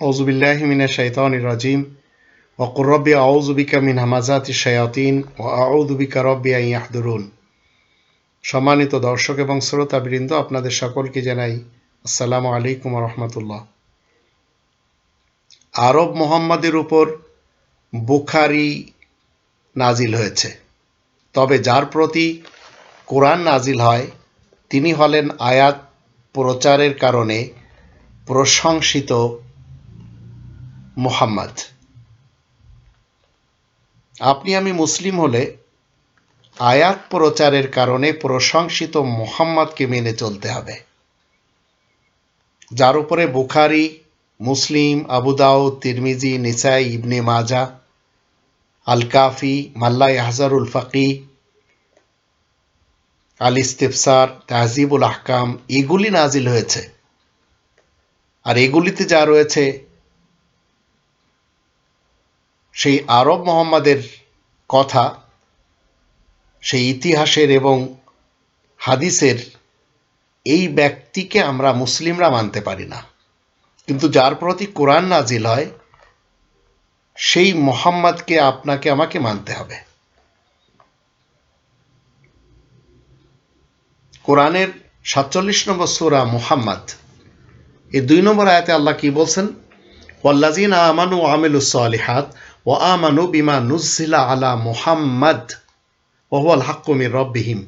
আউজুবিল্লাহমিনা শৈতান মিন হামাজাত শয়াতিন ও আউদুবিকা সম্মানিত দর্শক এবং শ্রোতা বৃন্দ আপনাদের সকলকে জানাই আসসালামু আলাইকুম রহমতুল্লাহ। আরব মোহাম্মদের উপর বুখারি নাজিল হয়েছে। তবে যার প্রতি কোরআন নাজিল হয়, তিনি হলেন আয়াত প্রচারের কারণে প্রশংসিত মোহাম্মদ। আপনি আমি মুসলিম হলে আয়াত প্রচারের কারণে প্রশংসিত মোহাম্মদকে মেনে চলতে হবে। যার উপরে বুখারি, মুসলিম আবুদাউ তিরমিজি, নিসাই, ইবনে মাজা আল কাফি মাল্লা হাজারুল ফাকি আল ইস্তেফসার তাহজিবুল আহকাম, এগুলি নাজিল হয়েছে। আর এগুলিতে যা রয়েছে সেই আরব মোহাম্মদের কথা, সেই ইতিহাসের এবং হাদিসের এই ব্যক্তিকে আমরা মুসলিমরা মানতে পারি না। কিন্তু যার প্রতি কোরআন নাজিল হয়, সেই মোহাম্মদকে আপনাকে আমাকে মানতে হবে। কোরআনের সাতচল্লিশ নম্বর সুরা মুহাম্মদ, এই দুই নম্বর আয়াতে আল্লাহ কি বলছেন? ওয়াল্লাজিন আমানু আমিলুস ও আমানু বিমা নুজিলা আলা মুহাম্মদ ওহুয়াল হাক্কুমির রব্বিহিম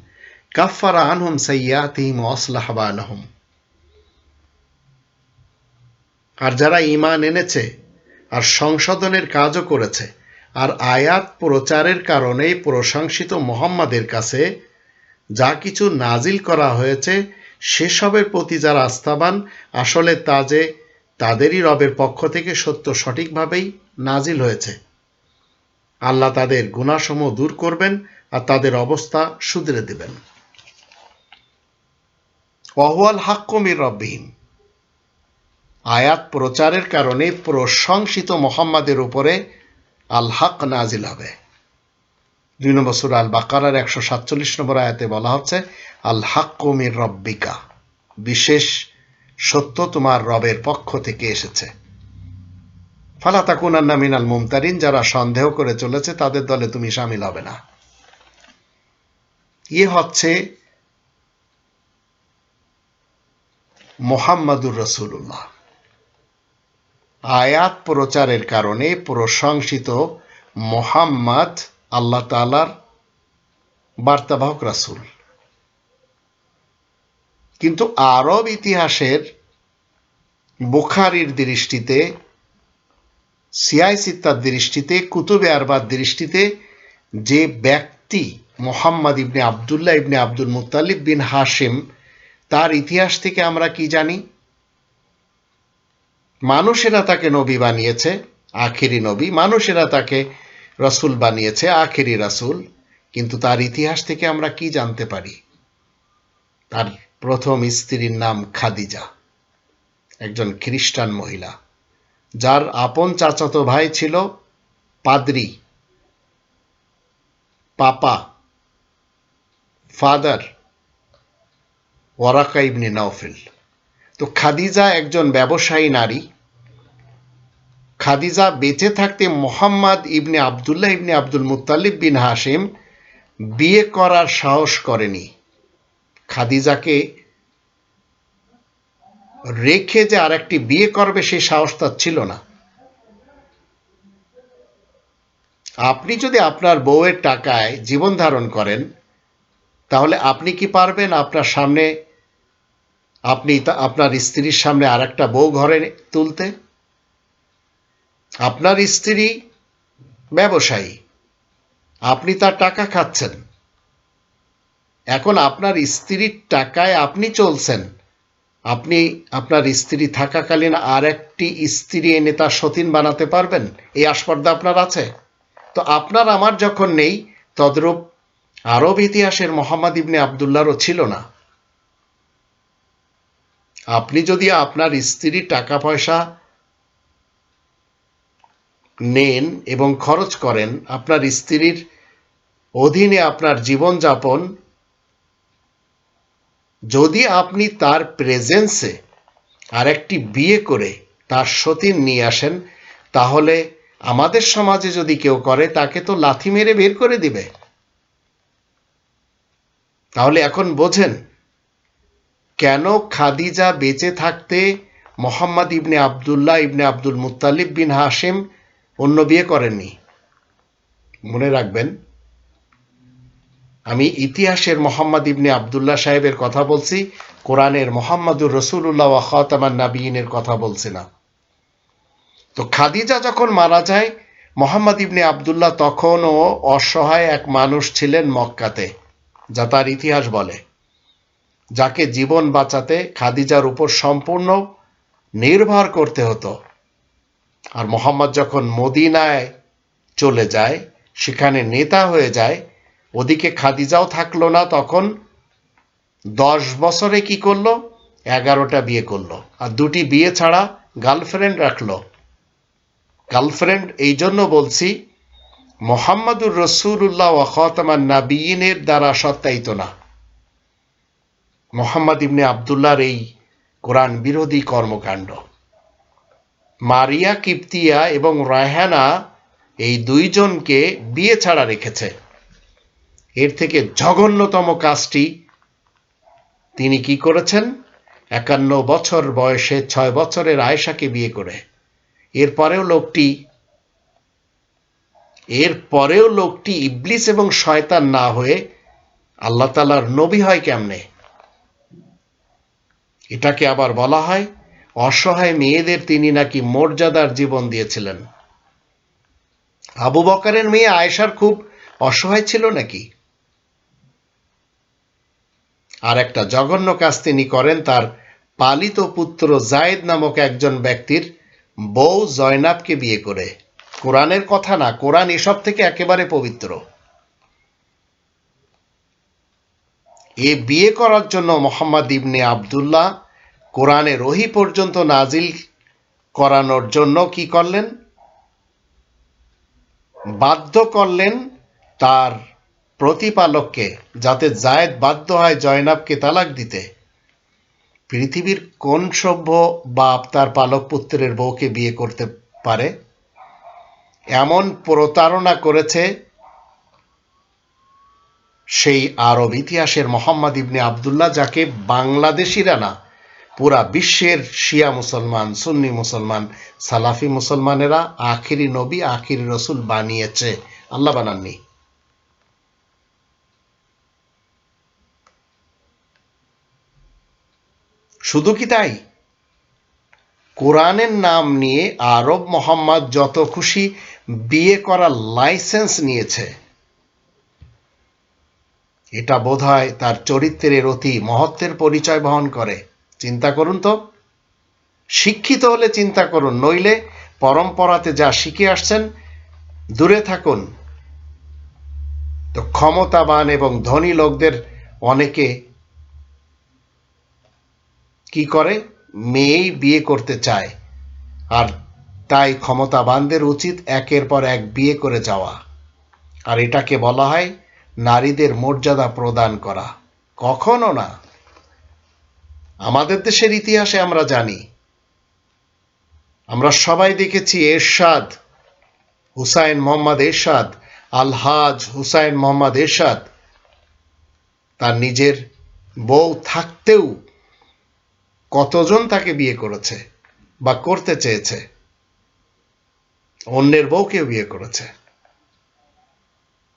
কাফারা আনহুম সাইয়াতিহিম ওয়াসলাহ বালাহুম। আর যারা ঈমান এনেছে, আর সংশোধনের কাজও করেছে, আর আয়াত প্রচারের কারণে প্রশংসিত মোহাম্মদের কাছে যা কিছু নাজিল করা হয়েছে, সেসবের প্রতি যারা আস্থাবান, আসলে তা যে তাদেরই রবের পক্ষ থেকে সত্য সঠিকভাবেই নাজিল হয়েছে। আল্লাহ তাদের গুণাসমূহ দূর করবেন আর তাদের অবস্থা শুধরে দেবেন। অহওয়াল হাক্কমির রব্বিহীন আয়াত প্রচারের কারণে প্রশংসিত মোহাম্মদের উপরে আল হক নাজিল হবে। দুই নম্বর সুর আল বাকারার একশো সাতচল্লিশ নম্বর আয়াতে বলা হচ্ছে আল হাক্কুমির রব্বিকা, বিশেষ সত্য তোমার রবের পক্ষ থেকে এসেছে। ফালা তাকুনান্না মিনাল মুমতারিন, যারা সন্দেহ করে চলেছে, তাদের দলে তুমি সামিল হবে না। ইয়ে হচ্ছে মোহাম্মদুর রসুল্লাহ আয়াত প্রচারের কারণে প্রশংসিত মোহাম্মদ আল্লাহ তালার বার্তাবাহক রাসুল। কিন্তু আরব ইতিহাসের বুখারির দৃষ্টিতে সিয়াই সিত্তার দৃষ্টিতে, কুতুবে আরবার দৃষ্টিতে যে ব্যক্তি Mohammad ibn Abdullah ibn Abdul Muttalib বিন হাসিম তার ইতিহাস থেকে আমরা কি জানি? মানুষেরা তাকে নবী বানিয়েছে, আখেরি নবী। মানুষেরা তাকে রসুল বানিয়েছে, আখেরি রাসুল। কিন্তু তার ইতিহাস থেকে আমরা কি জানতে পারি? তার প্রথম স্ত্রীর নাম খাদিজা, একজন খ্রিস্টান মহিলা। যার আপন চাচাতো ভাই ছিল পাদ্রি, পাপা, ফাদার ওয়ারাকা ইবনে নওফেল। তো খাদিজা একজন ব্যবসায়ী নারী। খাদিজা বেঁচে থাকতে Muhammad ibn Abdullah ibn Abdul Muttalib বিন হাসিম বিয়ে করার সাহস করেনি। খাদিজাকে রেখে যে আর একটি বিয়ে করবে সেই সাহস তার ছিল না। আপনি যদি আপনার বউয়ের টাকায় জীবন ধারণ করেন, তাহলে আপনি কি পারবেন আপনার সামনে, আপনি আপনার স্ত্রীর সামনে আর একটা বউ ঘরে তুলতে? আপনার স্ত্রী ব্যবসায়ী, আপনি তার টাকা খাচ্ছেন। এখন আপনার স্ত্রীর টাকায় আপনি চলছেন। আপনি আপনার স্ত্রী থাকাকালীন আর একটি স্ত্রী এনে তার সতীন বানাতে পারবেন? এই আস্পর্ধা আপনার আছে? তো আপনার আমার যখন নেই, তদ্রূপ আরব ইতিহাসের মোহাম্মদ ইবনে আবদুল্লাহরও ছিল না। আপনি যদি আপনার স্ত্রীর টাকা পয়সা নেন এবং খরচ করেন, আপনার স্ত্রীর অধীনে আপনার জীবনযাপন যদি আপনি তার প্রেজেন্সে আর একটি বিয়ে করে তার সতীন নিয়ে আসেন, তাহলে আমাদের সমাজে যদি কেউ করে, তাকে তো লাথি মেরে বের করে দিবে। তাহলে এখন বোঝেন, কেন খাদিজা বেঁচে থাকতে Muhammad ibn Abdullah ibn Abdul Muttalib bin Hashim অন্য বিয়ে করেননি? মনে রাখবেন আমি ইতিহাসের মোহাম্মদ ইবনে আবদুল্লাহ সাহেবের কথা বলছি, কোরআনের মোহাম্মদুর রসুল্লাহ খাতামান নাবিনের কথা বলছি না। তো খাদিজা যখন মারা যায়, মোহাম্মদ ইবনে আবদুল্লাহ তখনও অসহায় এক মানুষ ছিলেন মক্কাতে, যা তার ইতিহাস বলে। যাকে জীবন বাঁচাতে খাদিজার উপর সম্পূর্ণ নির্ভর করতে হতো। আর মোহাম্মদ যখন মদিনায় চলে যায়, সেখানে নেতা হয়ে যায় ওদিকে খাদিজাও থাকল না, তখন দশ বছরে কি করল? এগারোটা বিয়ে করল। আর দুটি বিয়ে ছাড়া গার্লফ্রেন্ড রাখল। গার্লফ্রেন্ড এই জন্য বলছি, মোহাম্মদুর রসুল্লাহ ওয়াখতামান নাবিয়িনের দ্বারা সত্যায়িত না। মোহাম্মদ ইবনে আবদুল্লাহর এই কোরআন বিরোধী কর্মকাণ্ড। মারিয়া, কিপ্তিয়া এবং রায়হানা এই দুইজনকে বিয়ে ছাড়া রেখেছে। এর থেকে জঘন্যতম কাজটি তিনি কি করেছেন? একান্ন বছর বয়সে ছয় বছরের আয়েশাকে বিয়ে করে। এরপরেও লোকটি, এর পরেও লোকটি ইবলিস এবং শয়তান না হয়ে আল্লাহ তালার নবী হয় কেমনে? এটাকে আবার বলা হয়, অসহায় মেয়েদের তিনি নাকি মর্যাদার জীবন দিয়েছিলেন। আবু বকারের মেয়ে আয়েশার খুব অসহায় ছিল নাকি? আর একটা জঘন্য কাজ তিনি করেন তার পালিত পুত্র জায়েদ নামক একজন ব্যক্তির বউ জয়নাবকে বিয়ে করে। কোরআনের কথা না, কোরআন এসব থেকে একেবারে পবিত্র। এ বিয়ে করার জন্য মোহাম্মদ ইবনে আবদুল্লাহ কোরআনে রহি পর্যন্ত নাজিল করানোর জন্য কি করলেন? বাধ্য করলেন তার প্রতিপালককে, যাতে জায়েদ বাধ্য হয় জয়নাবকে তালাক দিতে। পৃথিবীর কোন সভ্য বাপ তার পালক পুত্রের বউকে বিয়ে করতে পারে? এমন প্রতারণা করেছে সেই আরব ইতিহাসের মোহাম্মদ ইবনে আবদুল্লাহ, যাকে বাংলাদেশিরা না পুরা বিশ্বের শিয়া মুসলমান, সুন্নি মুসলমান, সালাফি মুসলমানেরা আখিরি নবী, আখিরি রসুল বানিয়েছে। আল্লাহ বানাননি। শুধু কি তাই? কোরআনের নাম নিয়ে আরব মোহাম্মদ যত খুশি বিয়ে করার লাইসেন্স নিয়েছে, এটা বোধহয় তার চরিত্রের অতি মহত্বের পরিচয় বহন করে। চিন্তা করুন তো। শিক্ষিত হলে চিন্তা করুন, নইলে পরম্পরাতে যা শিখে আসছেন, দূরে থাকুন। তো ক্ষমতাবান এবং ধনী লোকদের অনেকে কি করে? মেয়েই বিয়ে করতে চায়। আর তাই ক্ষমতাবানদের উচিত একের পর এক বিয়ে করে যাওয়া। আর এটাকে বলা হয় নারীদের মর্যাদা প্রদান করা। কখনো না। আমাদের দেশের ইতিহাসে আমরা জানি, আমরা সবাই দেখেছি এরশাদ, হুসাইন মোহাম্মদ এরশাদ, আলহাজ হুসাইন মোহাম্মদ এরশাদ, তার নিজের বউ থাকতেও কতজন তাকে বিয়ে করেছে বা করতে চেয়েছে? অন্যের বউকেও বিয়ে করেছে।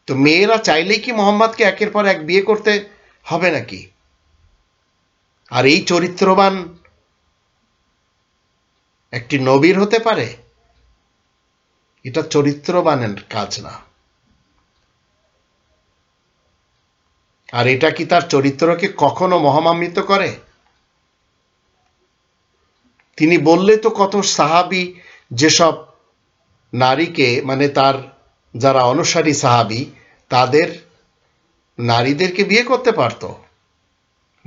তো মেয়েরা চাইলেই কি মোহাম্মদকে একের পর এক বিয়ে করতে হবে নাকি? আর এই চরিত্রবান একটি নবীর হতে পারে? এটা চরিত্রবানের কাজ না। আর এটা কি তার চরিত্রকে কখনো মহামান্বিত করে? তিনি বললে তো কত সাহাবি যেসব নারীকে মানে তার যারা অনুসারী সাহাবি, তাদের নারীদেরকে বিয়ে করতে পারত।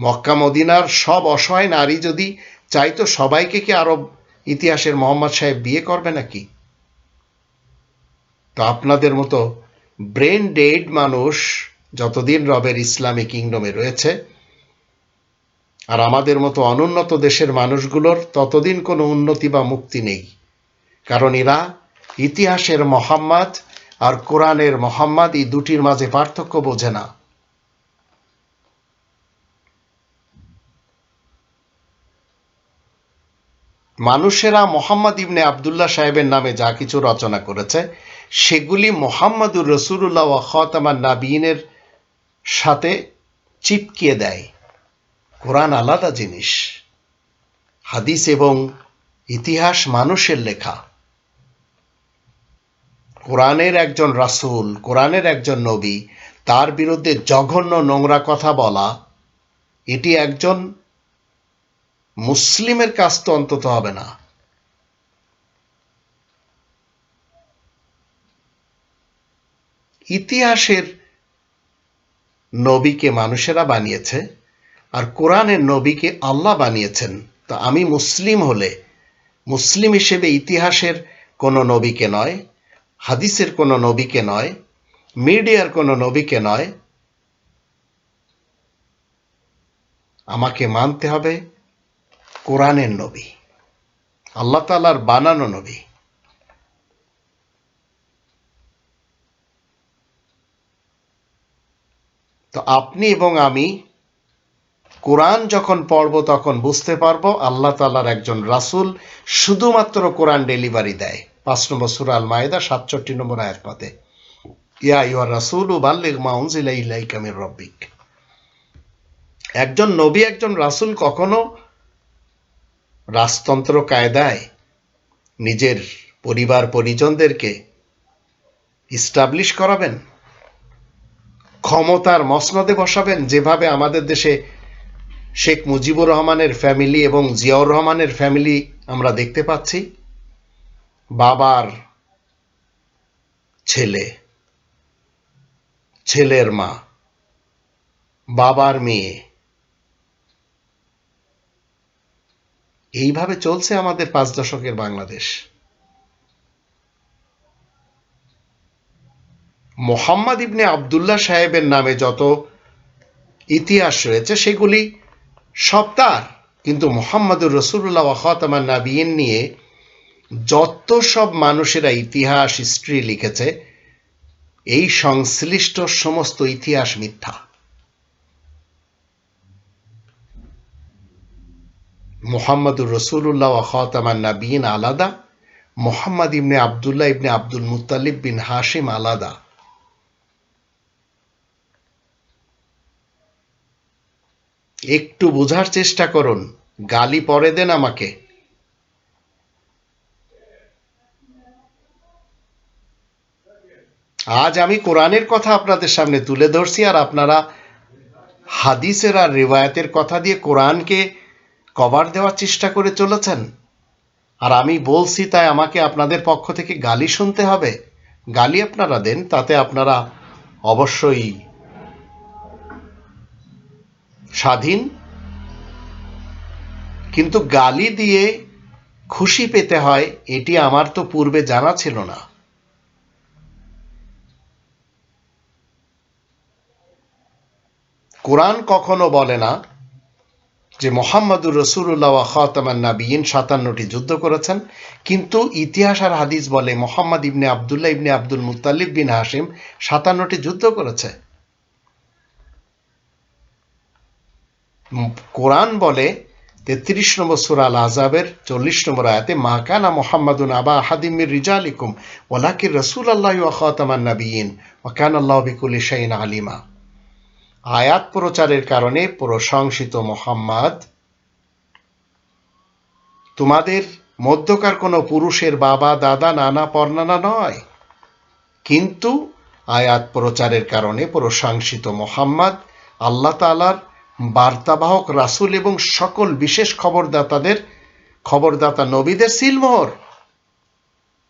মক্কা, মদিনার সব অসহায় নারী যদি চাইতো, সবাইকে কি আরব ইতিহাসের মোহাম্মদ সাহেব বিয়ে করবে নাকি? তো আপনাদের মতো ব্রেন ডেড মানুষ যতদিন রবের ইসলামী কিংডমে রয়েছে আর আমাদের মতো অনুন্নত দেশের মানুষগুলোর ততদিন কোনো উন্নতি বা মুক্তি নেই। কারণ এরা ইতিহাসের মোহাম্মদ আর কোরআনের মোহাম্মদ এই দুটির মাঝে পার্থক্য বোঝে না। মানুষেরা মোহাম্মদ ইবনে আবদুল্লাহ সাহেবের নামে যা কিছু রচনা করেছে, সেগুলি মোহাম্মদুর রসুল্লাহ খতামান নাবিনের সাথে চিপকিয়ে দেয়। কোরআন আলাদা জিনিস। হাদিস এবং ইতিহাস মানুষের লেখা। কোরআনের একজন রাসূল, কোরআনের একজন নবী, তার বিরুদ্ধে জঘন্য নোংরা কথা বলা, এটি একজন মুসলিমের কাজ তো অন্তত হবে না। ইতিহাসের নবীকে মানুষেরা বানিয়েছে। আর কোরআনের নবীকে আল্লাহ বানিয়েছেন। তো আমি মুসলিম হলে, মুসলিম হিসেবে ইতিহাসের কোনো নবীকে নয়, হাদিসের কোনো নবীকে নয়, মিডিয়ার কোনো নবীকে নয়, আমাকে মানতে হবে কোরআনের নবী, আল্লাহ তালার বানানো নবী। তো আপনি এবং আমি কোরআন যখন পড়ব, তখন বুঝতে পারব আল্লাহ তালার একজন রাসূল শুধুমাত্র কোরআন ডেলিভারি দেয়। পাঁচ নম্বর সুরা আল মায়েদা সাতষট্টি নম্বর আয়াত পাতে ইয়া ইউর রাসূল ও বাল্লিগ মাউনজিলা ইলাইকা রব্বিক। একজন নবী, একজন রাসূল কখনো রাজতন্ত্র কায়দায় নিজের পরিবার, পরিজনদেরকে ইস্টাবলিশ করাবেন, ক্ষমতার মসনদে বসাবেন, যেভাবে আমাদের দেশে শেখ মুজিবুর রহমানের ফ্যামিলি এবং জিয়াউর রহমানের ফ্যামিলি আমরা দেখতে পাচ্ছি। বাবার ছেলে, ছেলের মা, বাবার মেয়ে। এইভাবে চলছে আমাদের পাঁচ দশকের বাংলাদেশ। মোহাম্মদ ইবনে আবদুল্লাহ সাহেবের নামে যত ইতিহাস রয়েছে, সেগুলি সব তার কিন্তু মোহাম্মদুর রসুল্লাহ খতামান নাবিয়ন নিয়ে যত সব মানুষেরা ইতিহাস, হিস্ট্রি লিখেছে, এই সংশ্লিষ্ট সমস্ত ইতিহাস মিথ্যা। মোহাম্মদুর রসুল্লাহ খতামান নাবিয়ন আলাদা, Mohammad ibn Abdullah ibn Abdul Muttalib বিন হাশিম আলাদা। একটু বোঝার চেষ্টা করুন। গালি পরে দেন আমাকে। আজ আমি কোরআনের কথা আপনাদের সামনে তুলে ধরছি আর আপনারা হাদিসের আর রিওয়ায়াতের কথা দিয়ে কোরআনকে কভার দেওয়ার চেষ্টা করে চলেছেন। আর আমি বলছি তাই আমাকে আপনাদের পক্ষ থেকে গালি শুনতে হবে। গালি আপনারা দেন, তাতে আপনারা অবশ্যই স্বাধীন, কিন্তু গালি দিয়ে খুশি পেতে হয় এটি আমার তো পূর্বে জানা ছিল না। কোরআন কখনো বলে না যে মোহাম্মদুর রসুল্লাহ খাতামান নাবিয়িন সাতান্নটি যুদ্ধ করেছেন, কিন্তু ইতিহাস আর হাদিস বলে Mohammad ibn Abdullah ibn Abdul Muttalib বিন হাসিম সাতান্নটি যুদ্ধ করেছে। কোরআন বলে তেত্রিশ নম্বর সুরা আল আজাবের চল্লিশ নম্বর আয়াতে মাকানা মোহাম্মদুন আবা হাদিমির রিজালিকুম ওলাকির রসুল আল্লাহ খাতামান নাবিয়িন ওকান আল্লাহ বিকুল শাইন আলিমা। আয়াত প্রচারের কারণে প্রশংসিত মোহাম্মদ, তোমাদের মধ্যকার কোনো পুরুষের বাবা, দাদা, নানা, পর্নানা নয়। কিন্তু আয়াত প্রচারের কারণে প্রশংসিত মোহাম্মদ, আল্লাহ তালার বার্তাবাহক রাসুল এবং সকল বিশেষ খবরদাতাদের, খবরদাতা নবীদের সিলমোহর।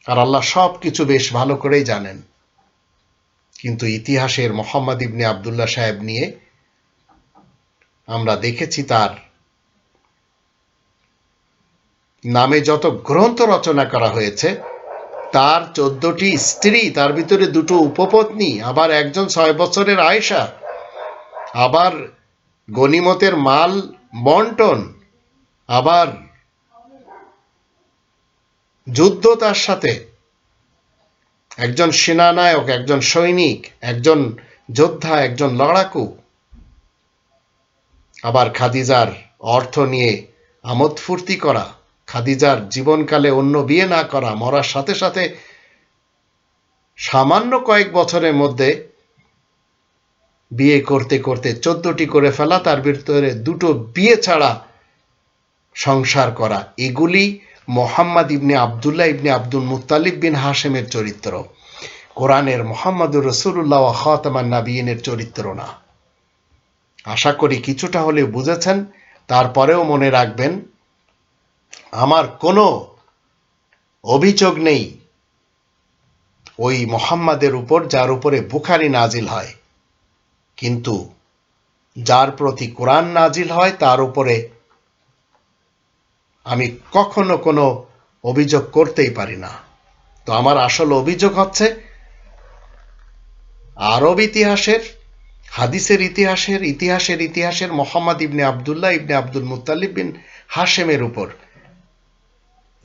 আর আল্লাহ সব কিছু বেশ ভালো করেই জানেন। কিন্তু ইতিহাসের মোহাম্মদ ইবনে আবদুল্লাহ সাহেব নিয়ে আমরা দেখেছি তার নামে যত গ্রন্থ রচনা করা হয়েছে, তার চোদ্দটি স্ত্রী, তার ভিতরে দুটো উপপত্নী, আবার একজন ছয় বছরের আয়েশা, আবার গনিমতের মাল বন্টন, আবার যুদ্ধ তার সাথে। একজন সেনানায়ক, একজন সৈনিক, একজন যোদ্ধা, একজন লড়াকু। আবার খাদিজার অর্থ নিয়ে আমোদ ফুর্তি করা, খাদিজার জীবনকালে অন্য বিয়ে না করা, মরার সাথে সাথে সামান্য কয়েক বছরের মধ্যে বিয়ে করতে করতে চোদ্দটি করে ফেলা, তার ভিতরে দুটো বিয়ে ছাড়া সংসার করা। এগুলি Mohammad ibn Abdullah ibn Abdul Muttalib বিন হাশেমের চরিত্র। কোরআনের মোহাম্মদুর রসুল্লাহ খাতামান নাবিয়িনের চরিত্র না। আশা করি কিছুটা হলেও বুঝেছেন, তারপরেও মনে রাখবেন, আমার কোনো অভিযোগ নেই ওই মোহাম্মদের উপর, যার উপরে বুখারি নাজিল হয়। কিন্তু যার প্রতি কোরআন নাজিল হয়, তার উপরে আমি কখনো কোনো অভিযোগ করতেই পারি না। তো আমার আসল অভিযোগ হচ্ছে, আরব ইতিহাসের, হাদিসের ইতিহাসের ইতিহাসের ইতিহাসের Mohammad ibn Abdullah ibn Abdul Muttalib বিন হাশেমের উপর,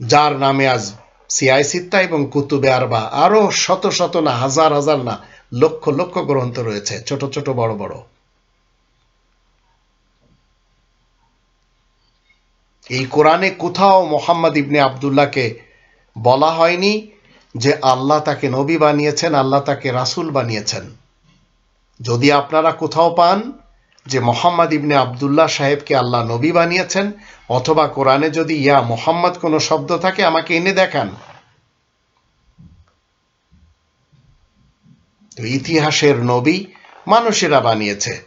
যার নামে আজ সিআই সিত্তা এবং কুতুবে আরবা আরও শত শত না, হাজার হাজার না লক্ষ লক্ষ গ্রন্থ রয়েছে, ছোট ছোট, বড় বড়। এই কোরআনে কোথাও মোহাম্মদ ইবনে আবদুল্লাহকে বলা হয়নি যে আল্লাহ তাকে নবী বানিয়েছেন, আল্লাহ তাকে রাসুল বানিয়েছেন। যদি আপনারা কোথাও পান যে মোহাম্মদ ইবনে আবদুল্লাহ সাহেবকে আল্লাহ নবী বানিয়েছেন, অথবা কোরআনে যদি ইয়া মোহাম্মদ কোনো শব্দ থাকে, আমাকে এনে দেখান। ইতিহাসের নবী মানুষেরা বানিয়েছে।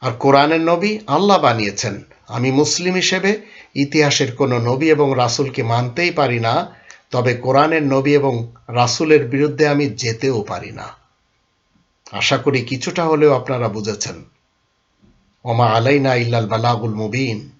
আর কোরআনের নবী আল্লাহ বানিয়েছেন। আমি মুসলিম হিসেবে ইতিহাসের কোনো নবী এবং রাসুলকে মানতেই পারি না, তবে কোরআনের নবী এবং রাসুলের বিরুদ্ধে আমি যেতেও পারি না। আশা করি কিছুটা হলেও আপনারা বুঝেছেন। ওমা আলাইনা ইল্লাল বালাগুল মুবিন।